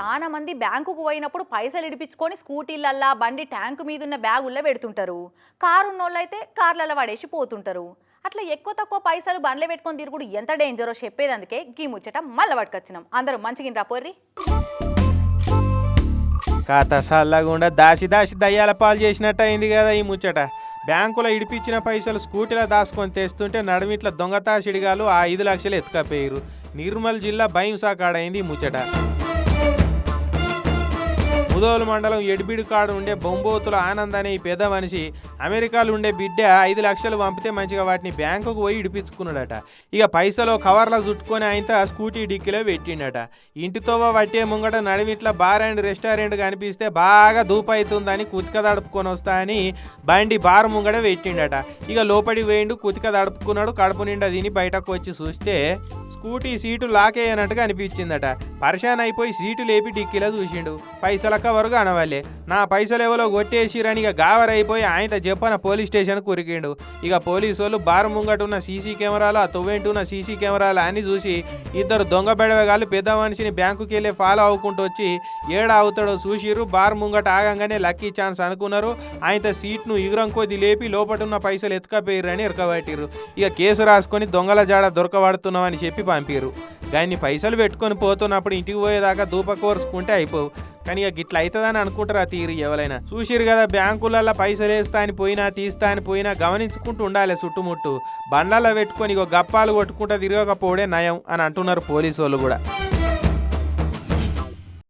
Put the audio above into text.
చాలా మంది బ్యాంకుకు పోయినప్పుడు పైసలు ఇడిపించుకొని స్కూటీలల్లా బండి ట్యాంకు మీద ఉన్న బ్యాగుల్లో పెడుతుంటారు. కారు ఉన్నోళ్ళైతే కార్లలో పడేసి పోతుంటారు. అట్లా ఎక్కువ తక్కువ పైసలు బండ్లు పెట్టుకొని తిరుగుడు ఎంత డేంజరో చెప్పేది అందుకే గీ ముచ్చట మళ్ళీ పట్టుకొచ్చినాం. అందరూ మంచిగా పోర్రి. కాత సల్లగుండా దాసి దాసి దయ్యాల పాలు చేసినట్టు అయింది కదా ఈ ముచ్చట. బ్యాంకులో ఇడిపించిన పైసలు స్కూటీలో దాచుకొని తెస్తుంటే నడుమిట్ల దొంగతాసిడిగాలు ఆ ఐదు లక్షలు ఎత్తుకపోయారు నిర్మల్ జిల్లా భయంసా కాడైంది ఈ ముచ్చట. ముదోలు మండలం ఎడిబిడి కాడు ఉండే బొంబోతుల ఆనంద్ అనే ఈ పెద్ద మనిషి అమెరికాలో ఉండే బిడ్డ ఐదు లక్షలు పంపితే మంచిగా వాటిని బ్యాంకుకు పోయి ఇడిపించుకున్నాడట. ఇక పైసలు కవర్లో చుట్టుకొని ఆయన స్కూటీ డిక్కీలో పెట్టిండట. ఇంటితో వట్టే ముంగట నడిమిట్ల బార్ అండ్ రెస్టారెంట్ కనిపిస్తే బాగా దూపైతుందని కుతిక దడుపుకొని వస్తా అని బండి బార్ ముంగట పెట్టిండట. ఇక లోపడి వేయండు కుతిక దడుపుకున్నాడు కడుపు నిండా తిని బయటకు వచ్చి చూస్తే స్కూటీ సీటు లాక్ అనిపించిందట. పరిశాన్ అయిపోయి సీటు లేపి డిక్కీలో చూసిండు. పైసలక్క వరకు అనవాలే నా పైసలు ఎవరో కొట్టేసిరని ఇక గావరైపోయి ఆయన చెప్పన పోలీస్ స్టేషన్ కురికిండు. ఇక పోలీసు వాళ్ళు బార్ ముంగట ఉన్న సీసీ కెమెరాలు ఆ తొవ్వెంటున్న సీసీ కెమెరాలు అని చూసి ఇద్దరు దొంగ బెడవగాళ్ళు పెద్ద మనిషిని బ్యాంకుకి వెళ్ళి ఫాలో అవ్వుకుంటూ వచ్చి ఏడా అవుతాడో చూసిర్రు. బార్ ముంగట ఆగంగానే లక్కీ ఛాన్స్ అనుకున్నారు. ఆయన సీట్ను ఇగురం కొద్ది లేపి లోపట ఉన్న పైసలు ఎత్తుకపోయిర్రని ఎరకబట్టిర్రు. ఇక కేసు రాసుకొని దొంగల జాడ దొరకబడుతున్నామని చెప్పి పంపిర్రు. దాన్ని పైసలు పెట్టుకొని పోతున్నప్పుడు ఇంటికి పోయేదాకా దూప కోర్సుకుంటే అయిపోవు. కానీ ఇక గిట్ల అవుతుందని అనుకుంటారు ఆ తీరు ఎవరైనా. చూసిరు కదా బ్యాంకులలో పైసలు వేస్తా అని పోయినా తీస్తా అని పోయినా గమనించుకుంటూ ఉండాలి చుట్టుముట్టు. బండ్లలో పెట్టుకొని ఇక గప్పాలు కొట్టుకుంటా తిరగకపోవడే నయం అని అంటున్నారు పోలీసు వాళ్ళు కూడా.